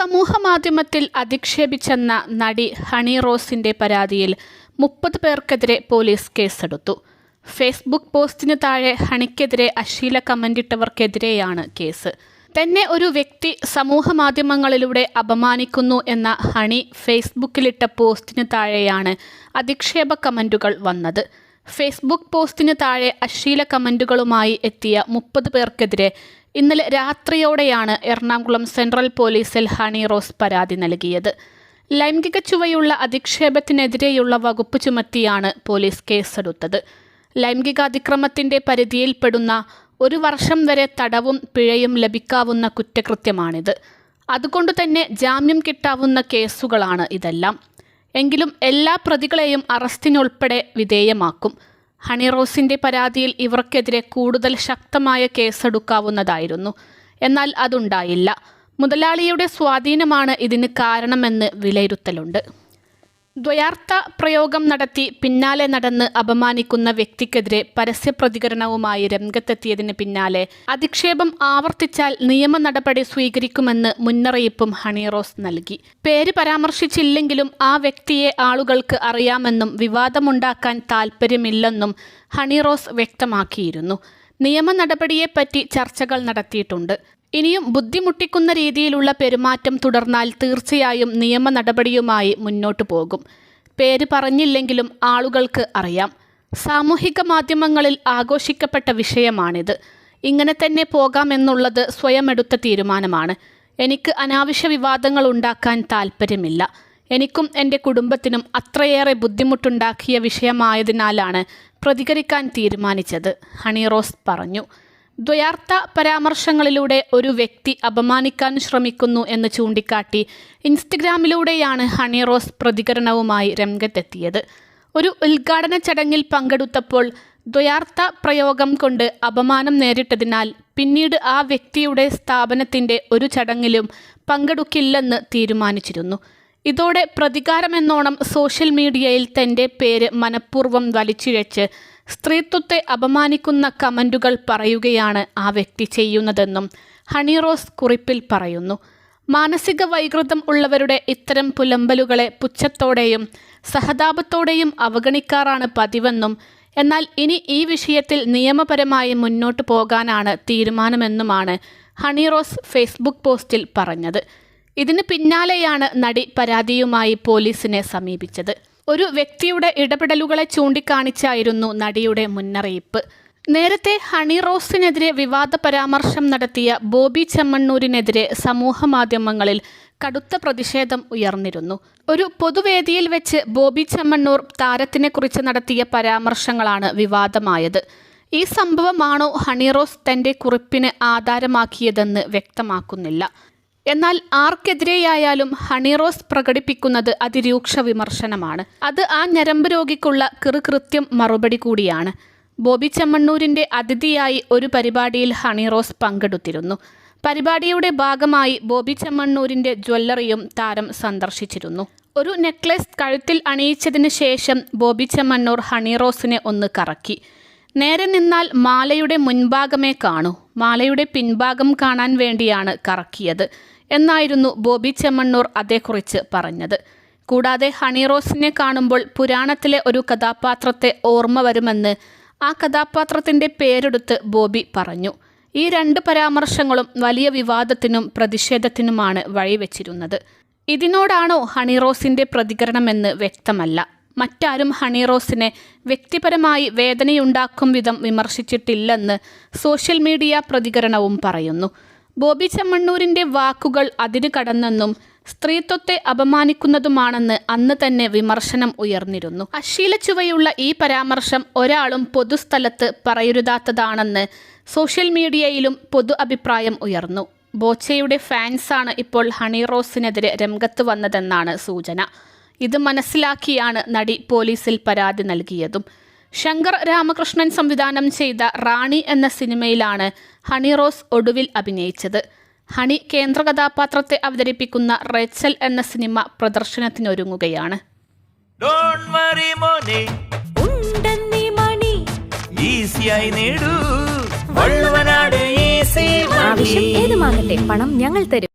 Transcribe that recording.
സമൂഹ മാധ്യമത്തിൽ അധിക്ഷേപിച്ചെന്ന നടി ഹണി റോസിന്റെ പരാതിയിൽ മുപ്പത് പേർക്കെതിരെ പോലീസ് കേസെടുത്തു. ഫേസ്ബുക്ക് പോസ്റ്റിന് താഴെ ഹണിക്കെതിരെ അശ്ലീല കമന്റിട്ടവർക്കെതിരെയാണ് കേസ്. തന്നെ ഒരു വ്യക്തി സമൂഹ മാധ്യമങ്ങളിലൂടെ അപമാനിക്കുന്നു എന്ന ഹണി ഫേസ്ബുക്കിലിട്ട പോസ്റ്റിന് താഴെയാണ് അധിക്ഷേപ കമന്റുകൾ വന്നത്. ഫേസ്ബുക്ക് പോസ്റ്റിന് താഴെ അശ്ലീല കമന്റുകളുമായി എത്തിയ മുപ്പത് പേർക്കെതിരെ ഇന്നലെ രാത്രിയോടെയാണ് എറണാകുളം സെൻട്രൽ പോലീസിൽ ഹണി റോസ് പരാതി നൽകിയത്. ലൈംഗിക ചുവയുള്ള അധിക്ഷേപത്തിനെതിരെയുള്ള വകുപ്പ് ചുമത്തിയാണ് പോലീസ് കേസെടുത്തത്. ലൈംഗിക അതിക്രമത്തിന്റെ പരിധിയിൽപ്പെടുന്ന ഒരു വർഷം വരെ തടവും പിഴയും ലഭിക്കാവുന്ന കുറ്റകൃത്യമാണിത്. അതുകൊണ്ട് തന്നെ ജാമ്യം കിട്ടാവുന്ന കേസുകളാണ് ഇതെല്ലാം. എങ്കിലും എല്ലാ പ്രതികളെയും അറസ്റ്റിനുൾപ്പെടെ വിധേയമാക്കും. ഹണിറോസിന്റെ പരാതിയിൽ ഇവർക്കെതിരെ കൂടുതൽ ശക്തമായ കേസെടുക്കാവുന്നതായിരുന്നു. എന്നാൽ അതുണ്ടായില്ല. മുതലാളിയുടെ സ്വാധീനമാണ് ഇതിന് കാരണമെന്ന് വിലയിരുത്തലുണ്ട്. ദ്വയാർത്ഥ പ്രയോഗം നടത്തി പിന്നാലെ നടന്ന് അപമാനിക്കുന്ന വ്യക്തിക്കെതിരെ പരസ്യ പ്രതികരണവുമായി രംഗത്തെത്തിയതിന് പിന്നാലെ അധിക്ഷേപം ആവർത്തിച്ചാൽ നിയമ നടപടി സ്വീകരിക്കുമെന്ന് മുന്നറിയിപ്പും ഹണിറോസ് നൽകി. പേര് പരാമർശിച്ചില്ലെങ്കിലും ആ വ്യക്തിയെ ആളുകൾക്ക് അറിയാമെന്നും വിവാദമുണ്ടാക്കാൻ താൽപ്പര്യമില്ലെന്നും ഹണിറോസ് വ്യക്തമാക്കിയിരുന്നു. നിയമ നടപടിയെപ്പറ്റി ചർച്ചകൾ നടത്തിയിട്ടുണ്ട്. ഇനിയും ബുദ്ധിമുട്ടിക്കുന്ന രീതിയിലുള്ള പെരുമാറ്റം തുടർന്നാൽ തീർച്ചയായും നിയമ നടപടിയുമായി മുന്നോട്ടു പോകും. പേര് പറഞ്ഞില്ലെങ്കിലും ആളുകൾക്ക് അറിയാം. സാമൂഹിക മാധ്യമങ്ങളിൽ ആഘോഷിക്കപ്പെട്ട വിഷയമാണിത്. ഇങ്ങനെ തന്നെ പോകാമെന്നുള്ളത് സ്വയം എടുത്ത തീരുമാനമാണ്. എനിക്ക് അനാവശ്യ വിവാദങ്ങൾ ഉണ്ടാക്കാൻ താല്പര്യമില്ല എനിക്കും എന്റെ കുടുംബത്തിനും അത്രയേറെ ബുദ്ധിമുട്ടുണ്ടാക്കിയ വിഷയമായതിനാലാണ് പ്രതികരിക്കാൻ തീരുമാനിച്ചത് ഹണിറോസ് പറഞ്ഞു. ദ്വയാർത്ഥ പരാമർശങ്ങളിലൂടെ ഒരു വ്യക്തി അപമാനിക്കാൻ ശ്രമിക്കുന്നു എന്ന് ചൂണ്ടിക്കാട്ടി ഇൻസ്റ്റഗ്രാമിലൂടെയാണ് ഹണി റോസ് പ്രതികരണവുമായി രംഗത്തെത്തിയത്. ഒരു ഉദ്ഘാടന ചടങ്ങിൽ പങ്കെടുത്തപ്പോൾ ദ്വയാർത്ഥ പ്രയോഗം കൊണ്ട് അപമാനം നേരിട്ടതിനാൽ പിന്നീട് ആ വ്യക്തിയുടെ സ്ഥാപനത്തിന്റെ ഒരു ചടങ്ങിലും പങ്കെടുക്കില്ലെന്ന് തീരുമാനിച്ചിരുന്നു. ഇതോടെ പ്രതികാരമെന്നോണം സോഷ്യൽ മീഡിയയിൽ തന്റെ പേര് മനഃപൂർവം വലിച്ചിഴച്ച് സ്ത്രീത്വത്തെ അപമാനിക്കുന്ന കമന്റുകൾ പറയുകയാണ് ആ വ്യക്തി ചെയ്യുന്നതെന്നും ഹണിറോസ് കുറിപ്പിൽ പറയുന്നു. മാനസിക വൈകൃതം ഉള്ളവരുടെ ഇത്തരം പുലമ്പലുകളെ പുച്ഛത്തോടെയും സഹതാപത്തോടെയും അവഗണിക്കാറാണ് പതിവെന്നും എന്നാൽ ഇനി ഈ വിഷയത്തിൽ നിയമപരമായി മുന്നോട്ടു പോകാനാണ് തീരുമാനമെന്നുമാണ് ഹണിറോസ് ഫേസ്ബുക്ക് പോസ്റ്റിൽ പറഞ്ഞത്. ഇതിന് പിന്നാലെയാണ് നടി പരാതിയുമായി പോലീസിനെ സമീപിച്ചത്. ഒരു വ്യക്തിയുടെ ഇടപെടലുകളെ ചൂണ്ടിക്കാണിച്ചായിരുന്നു നടിയുടെ മുന്നറിയിപ്പ്. നേരത്തെ ഹണി റോസിനെതിരെ വിവാദ പരാമർശം നടത്തിയ ബോബി ചെമ്മണ്ണൂരിനെതിരെ സമൂഹമാധ്യമങ്ങളിൽ കടുത്ത പ്രതിഷേധം ഉയർന്നിരുന്നു. ഒരു പൊതുവേദിയിൽ വെച്ച് ബോബി ചെമ്മണ്ണൂർ താരത്തിനെക്കുറിച്ച് നടത്തിയ പരാമർശങ്ങളാണ് വിവാദമായത്. ഈ സംഭവമാണോ ഹണിറോസ് തന്റെ കുറിപ്പിന് ആധാരമാക്കിയതെന്ന് വ്യക്തമാക്കുന്നില്ല. എന്നാൽ ആർക്കെതിരെയായാലും ഹണിറോസ് പ്രകടിപ്പിക്കുന്നത് അതിരൂക്ഷ വിമർശനമാണ്. അത് ആ ഞരമ്പ് രോഗിക്കുള്ള കൃത്യം മറുപടി കൂടിയാണ്. ബോബി ചെമ്മണ്ണൂരിന്റെ അതിഥിയായി ഒരു പരിപാടിയിൽ ഹണിറോസ് പങ്കെടുത്തിരുന്നു. പരിപാടിയുടെ ഭാഗമായി ബോബി ചെമ്മണ്ണൂരിന്റെ ജ്വല്ലറിയും താരം സന്ദർശിച്ചിരുന്നു. ഒരു നെക്ലസ് കഴുത്തിൽ അണിയിച്ചതിന് ശേഷം ബോബി ചെമ്മണ്ണൂർ ഹണിറോസിനെ ഒന്ന് കറക്കി. നേരെ നിന്നാൽ മാലയുടെ മുൻഭാഗമേ കാണൂ. മാലയുടെ പിൻഭാഗം കാണാൻ വേണ്ടിയാണ് കറക്കിയത് എന്നായിരുന്നു ബോബി ചെമ്മണ്ണൂർ അതേക്കുറിച്ച് പറഞ്ഞത്. കൂടാതെ ഹണിറോസിനെ കാണുമ്പോൾ പുരാണത്തിലെ ഒരു കഥാപാത്രത്തെ ഓർമ്മ വരുമെന്ന് ആ കഥാപാത്രത്തിന്റെ പേരെടുത്ത് ബോബി പറഞ്ഞു. ഈ രണ്ട് പരാമർശങ്ങളും വലിയ വിവാദത്തിനും പ്രതിഷേധത്തിനുമാണ് വഴിവെച്ചിരുന്നത്. ഇതിനോടാണോ ഹണിറോസിന്റെ പ്രതികരണമെന്ന് വ്യക്തമല്ല. മറ്റാരും ഹണിറോസിനെ വ്യക്തിപരമായി വേദനയുണ്ടാക്കും വിധം വിമർശിച്ചിട്ടില്ലെന്ന് സോഷ്യൽ മീഡിയ പ്രതികരണവും പറയുന്നു. ബോബി ചെമ്മണ്ണൂരിന്റെ വാക്കുകൾ അതിര് കടന്നെന്നും സ്ത്രീത്വത്തെ അപമാനിക്കുന്നതുമാണെന്ന് അന്ന് തന്നെ വിമർശനം ഉയർന്നിരുന്നു. അശ്ലീല ചുവയുള്ള ഈ പരാമർശം ഒരാളും പൊതുസ്ഥലത്ത് പറയരുതാത്തതാണെന്ന് സോഷ്യൽ മീഡിയയിലും പൊതു അഭിപ്രായം ഉയർന്നു. ബോച്ചയുടെ ഫാൻസാണ് ഇപ്പോൾ ഹണിറോസിനെതിരെ രംഗത്ത് വന്നതെന്നാണ് സൂചന. ഇത് മനസ്സിലാക്കിയാണ് നടി പോലീസിൽ പരാതി നൽകിയതും. ശങ്കർ രാമകൃഷ്ണൻ സംവിധാനം ചെയ്ത റാണി എന്ന സിനിമയിലാണ് ഹണി റോസ് ഒടുവിൽ അഭിനയിച്ചത്. ഹണി കേന്ദ്ര കഥാപാത്രത്തെ അവതരിപ്പിക്കുന്ന റേച്ചൽ എന്ന സിനിമ പ്രദർശനത്തിനൊരുങ്ങുകയാണ്. Don't worry, മോനെ. ഉണ്ടെന്നീ മണി. ഈസിയായി നേടൂ. വള്ളുവനാട് ഈസി ആവശ്യം ഏതുമാകട്ടെ പണം ഞങ്ങൾ തരും.